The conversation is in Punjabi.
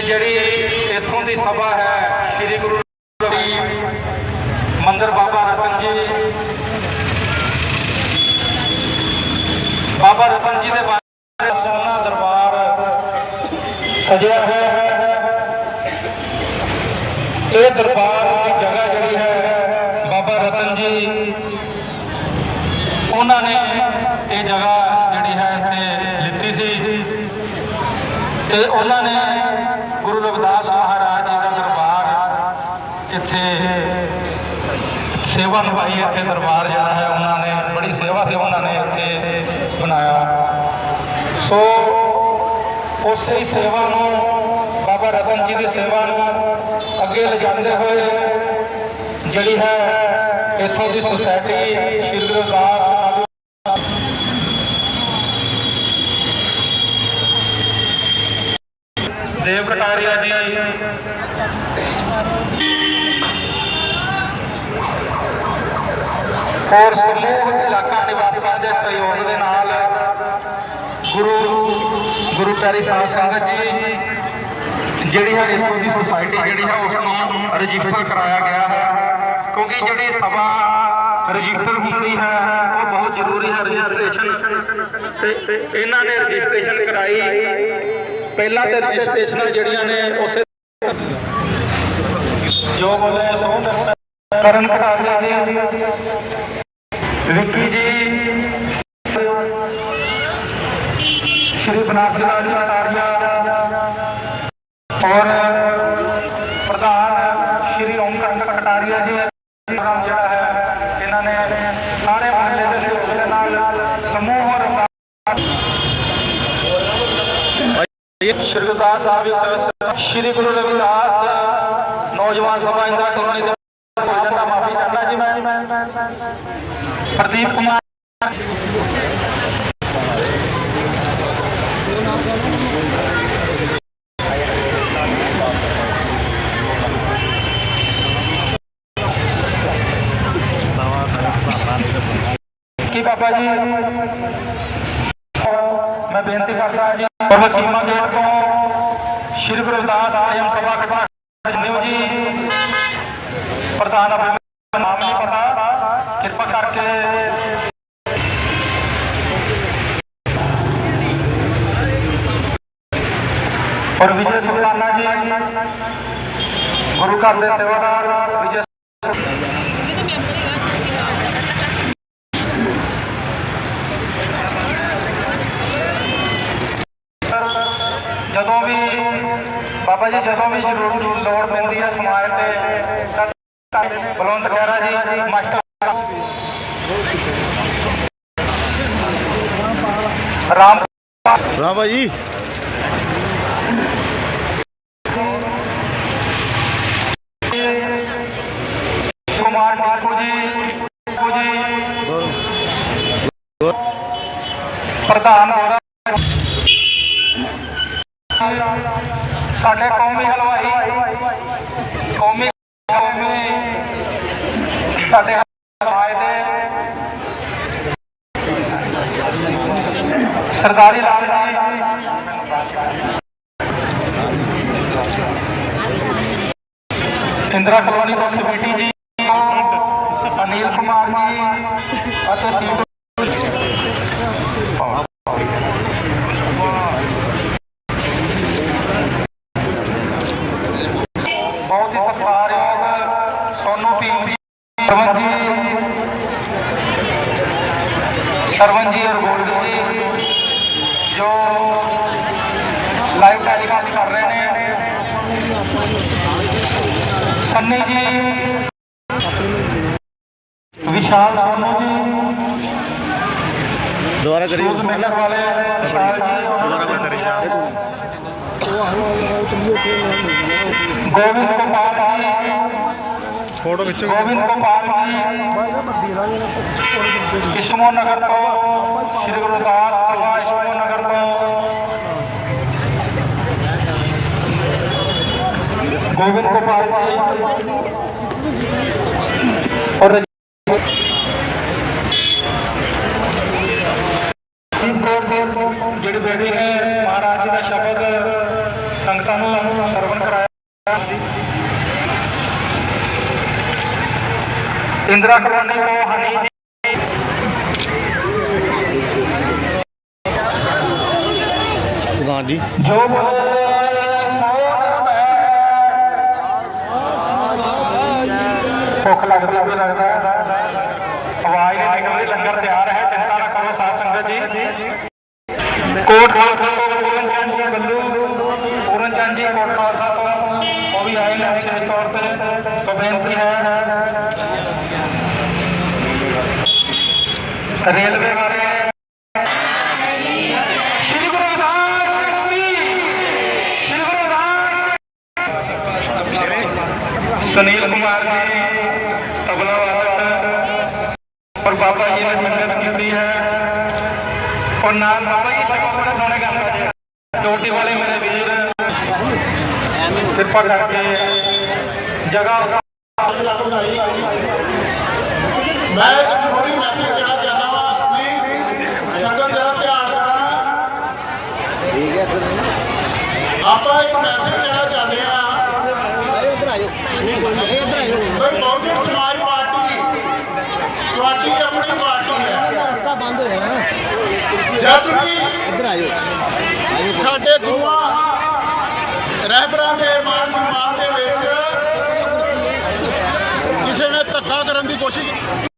ਕਿ ਜਿਹੜੀ ਇੱਥੋਂ ਦੀ ਸਭਾ ਹੈ, ਸ੍ਰੀ ਗੁਰੂ ਰਵੀ ਮੰਦਰ ਬਾਬਾ ਰਤਨ ਜੀ। ਬਾਬਾ ਰਤਨ ਜੀ ਦੇ ਬਾਰੇ ਸੋਨਾ ਦਰਬਾਰ ਸਜਿਆ ਹੋਇਆ ਹੈ। ਇਹ ਦਰਬਾਰ ਦੀ ਜਗ੍ਹਾ ਜਿਹੜੀ ਹੈ, ਬਾਬਾ ਰਤਨ ਜੀ, ਉਹਨਾਂ ਨੇ ਇਹ ਜਗ੍ਹਾ ਜਿਹੜੀ ਹੈ, ਇੱਥੇ ਲਿੱਤੀ ਸੀ। ਤੇ ਉਹਨਾਂ ਨੇ ਗੁਰੂ ਰਵਿਦਾਸ ਮਹਾਰਾਜ ਜੀ ਦਾ ਦਰਬਾਰ ਇੱਥੇ ਸੇਵਾ ਨਿਭਾਈ ਇੱਥੇ ਦਰਬਾਰ ਜਿਹੜਾ ਹੈ, ਉਹਨਾਂ ਨੇ ਬੜੀ ਸੇਵਾ ਸੇ ਉਹਨਾਂ ਨੇ ਇੱਥੇ ਬਣਾਇਆ। ਸੋ ਉਸੇ ਹੀ ਸੇਵਾ ਨੂੰ ਬਾਬਾ ਰਤਨ ਜੀ ਦੀ ਸੇਵਾ ਨੂੰ ਅੱਗੇ ਲਿਜਾਂਦੇ ਹੋਏ ਜਿਹੜੀ ਹੈ, ਇੱਥੋਂ ਦੀ ਸੁਸਾਇਟੀ ਸ਼੍ਰੀ ਗੁਰੂ ਰਵਿਦਾਸ ਨਾਭੀ ਦੇਵ ਕਟਾਰੀਆ ਜੀ ਔਰ ਸਮੂਹ ਇਲਾਕਾ ਨਿਵਾਸੀਆਂ ਦੇ ਸਹਿਯੋਗ ਦੇ ਨਾਲ ਗੁਰੂ ਗੁਰੂ ਪਿਆਰੀ ਸਾਧ ਸੰਗਤ ਜੀ, ਜਿਹੜੀ ਹੈ ਇੱਥੋਂ ਦੀ ਸੁਸਾਇਟੀ ਜਿਹੜੀ ਹੈ ਉਸ ਨੂੰ ਰਜਿਸਟਰ ਕਰਾਇਆ ਗਿਆ ਹੈ। ਕਿਉਂਕਿ ਜਿਹੜੀ ਸਭਾ ਰਜਿਸਟਰ ਹੁੰਦੀ ਹੈ, ਉਹ ਬਹੁਤ ਜ਼ਰੂਰੀ ਹੈ ਰਜਿਸਟ੍ਰੇਸ਼ਨ। ਤੇ ਇਹਨਾਂ ਨੇ ਰਜਿਸਟ੍ਰੇਸ਼ਨ ਕਰਾਈ। ਪਹਿਲਾਂ ਤੇ ਰਜਿਸਟ੍ਰੇਸ਼ਨ ਜਿਹੜੀਆਂ ਨੇ, ਉਸੇ ਜੋ ਬੋਲੇ ਸੋ ਕਰਨ ਕਟਾਰੀਆ ਜੀ ਵਿੱਕੀ ਜੀ। ਸ਼੍ਰੀ ਬਨਾਰਸ ਲਾਲ ਜੀ ਕਟਾਰੀਆ ਔਰ ਪ੍ਰਧਾਨ ਸ਼੍ਰੀ ਓਮਕਾਰ ਕਟਾਰੀਆ ਜੀ ਜਿਹੜਾ ਹੈ, ਇਹਨਾਂ ਨੇ ਸਾਰੇ ਮਹੱਲੇ ਦੇ ਸਹਿਯੋਗ ਦੇ ਨਾਲ ਸਮੂਹ ਔਰ ਸ਼੍ਰੀ ਗੁਰਦਾਸ ਸਾਹਿਬ ਜੀ ਸ਼੍ਰੀ ਗੁਰੂ ਰਵਿਦਾਸ ਨੌਜਵਾਨ ਸਭਾ ਇੰਦਰਾ ਕਲੋਨੀ ਦੇ ਭੋਜਨ ਦਾ ਮਾਫੀ ਚਾਹੁੰਦਾ ਜੀ ਮੈਂ ਪ੍ਰਦੀਪ ਕੁਮਾਰ ਕੀ ਬਾਬਾ ਜੀ ਮੈਂ ਬੇਨਤੀ ਕਰਦਾ ਜੀ ਬਾਬਾ ਸੀਮਾ ਗੇਟ ਤੋਂ ਸ਼੍ਰੀ ਗੁਰੂ ਰਵਿਦਾਸ ਆਯਮ ਸਭਾ ਕਟਾ ਨਿਉ ਜੀ ਪ੍ਰਧਾਨ ਆਪਣੇ ਨਾਮ ਨਹੀਂ ਪਤਾ ਕਿਰਪਾ ਕਰਕੇ ਔਰ ਵਿਜੇ ਸੁਲਤਾਨਾ ਜੀ, ਗੁਰੂ ਘਰ ਦੇ ਸੇਵਾਦਾਰ ਵਿਜੇ ਜਦੋਂ ਵੀ, ਬਾਬਾ ਜੀ, ਜਦੋਂ ਵੀ ਜ਼ਰੂਰ ਲੋੜ ਪੈਂਦੀ ਹੈ ਸਮਾਜ ਤੇ, ਤਾਂ ਬਲਵੰਤ ਖਹਿਰਾ ਜੀ, ਮਾਸਟਰ ਰਾਮ ਰਾਮ ਭਾਈ। ਕੁਮਾਰ ਜੀ ਟਿੱਕੂ ਜੀ ਪ੍ਰਧਾਨ ਹੋਰਾ ਸਾਡੇ ਕੌਮੀ ਹਲਵਾਈ ਕੌਮੀ ਕੌਮੀ ਸਾਡੇ ਹਲਵਾਈ ਦੇ ਸਰਦਾਰੀ ਲਾਲ ਜੀ ਇੰਦਰਾ ਕਲੋਨੀ ਤੋਂ ਸਵੀਟੀ ਜੀ ਅਨਿਲ ਕੁਮਾਰ ਜੀ ਅਤੇ ਸੀਟੂ ਬਹੁਤ ਹੀ ਸਤਿਕਾਰਯੋਗ ਸੋਨੂ ਭੀਮ ਸਰਵਨ ਜੀ ਸਰਵਨ ਜੀ ਔਰ ਗੋਲਡੀ ਜੀ, ਜੋ ਲਾਈਵ ਟੈਲੀਕਾਸਟ ਕਰ ਰਹੇ ਨੇ। ਸੰਨੀ ਜੀ ਵਿਸ਼ਾਲ ਸੋਨੂ ਜੀ। ਦੁਬਾਰਾ ਕਰੀਓ ਸ਼ੂਜ਼ ਮੇਕਰ ਵਾਲੇ ਵਿਸ਼ਾਲ ਜੀ। ਦੁਬਾਰਾ ਕਰੀ ਗੋਬਿੰਦ ਗੋਪਾਲ ਜੀ ਫੋਟੋ ਖਿੱਚੋ। ਗੋਬਿੰਦ ਗੋਪਾਲ ਜੀ ਇਸ਼ਮੋ ਨਗਰ ਤੋਂ ਸ਼੍ਰੀ ਗੁਰੂ ਦਾਸ ਸਭਾ ਇਸ਼ਮੋ ਨਗਰ ਤੋਂ। ਗੋਬਿੰਦ ਗੋਪਾਲ ਜੀ। ਔਰ ਜਿਹੜੀ ਬੇੜੀ ਹੈ ਮਹਾਰਾਜ ਜੀ ਦਾ ਸ਼ਬਦ ਸੰਗਤਾਂ ਨੂੰ ਸਰਵਣ ਕਰਾਇਆ। ਇੰਦਰਾ ਕਲੋਨੀ ਤੋਂ ਹਨੀ ਜੀ। ਪ੍ਰਧਾਨ ਜੀ। ਜੋ ਬੋਲੇ ਭੁੱਖ ਲੱਗਦੀ ਵੀ ਲੱਗਦਾ ਲੰਗਰ ਤਿਆਰ ਹੈ, ਚਿੰਤਾ ਨਾ ਕਰੋ ਸਾਧ ਸੰਗਤ ਜੀ। ਕੋਟ ਖਾਲਸਾ ਤੋਂ ਪੂਰਨ ਚੰਦ ਜੀ, ਬੱਲੂ। ਪੂਰਨ ਚੰਦ ਜੀ, ਕੋਟ ਖਾਲਸਾ ਤੋਂ ਉਹ ਵੀ ਆਏ ਨੇ ਵਿਸ਼ੇਸ਼ ਤੌਰ ਤੇ। ਸੋ ਬੇਨਤੀ ਹੈ। ਰੇਲਵੇ ਬਾਰੇ ਸ਼੍ਰੀ ਗੁਰੂ ਰਵਿਦਾਸ ਸਿੰਘ ਜੀ ਸ਼੍ਰੀ ਗੁਰੂ ਰਵਿਦਾਸ ਸੁਨੀਲ ਕੁਮਾਰ ਜੀ ਤਬਲਾ ਵਾਦਕ ਔਰ ਬਾਬਾ ਜੀ ਨੇ ਸੰਗਤ ਕੀਤੀ ਹੈ ਔਰ ਨਾਲ ਬਾਬਾ ਜੀ ਸਭ ਬੜੇ ਸੋਹਣੇ ਗਾਉਂਦੇ ਜੀ ਡੋਟੀ ਵਾਲੇ ਮੇਰੇ ਵੀਰ ਕਿਰਪਾ ਕਰਕੇ ਜਗ੍ਹਾ ਮੈਂ ਇੱਕ ਜ਼ਰੂਰੀ ਮੈਸੇਜ ਦੇਣਾ ਚਾਹੁੰਦਾ ਹਾਂ ਪਲੀਜ਼ ਸੰਗਤ ਜਰਾ ਧਿਆਨ ਦੇਣਾ ਠੀਕ ਹੈ ਫਿਰ ਆਪਾਂ ਇੱਕ ਮੈਸੇਜ ਦੇਣਾ ਚਾਹੁੰਦੇ ਹਾਂ। ਇੱਧਰ ਆਇਓ ਇੱਧਰ ਆਇਓ ਬਈ ਬਹੁਜਨ ਸਮਾਜ ਪਾਰਟੀ, ਤੁਹਾਡੀ ਆਪਣੀ ਪਾਰਟੀ ਹੈ। ਰਸਤਾ ਬੰਦ ਹੋਇਆ ਜਦ ਵੀ ਇੱਧਰ ਆਇਓ। ਸਾਡੇ ਗੁਰੂਆਂ ਰਹਿਬਰਾਂ ਦੇ ਮਾਨ ਸਨਮਾਨ ਦੇ ਵਿੱਚ ਕਿਸੇ ਨੇ ਧੱਕਾ ਕਰਨ ਦੀ ਕੋਸ਼ਿਸ਼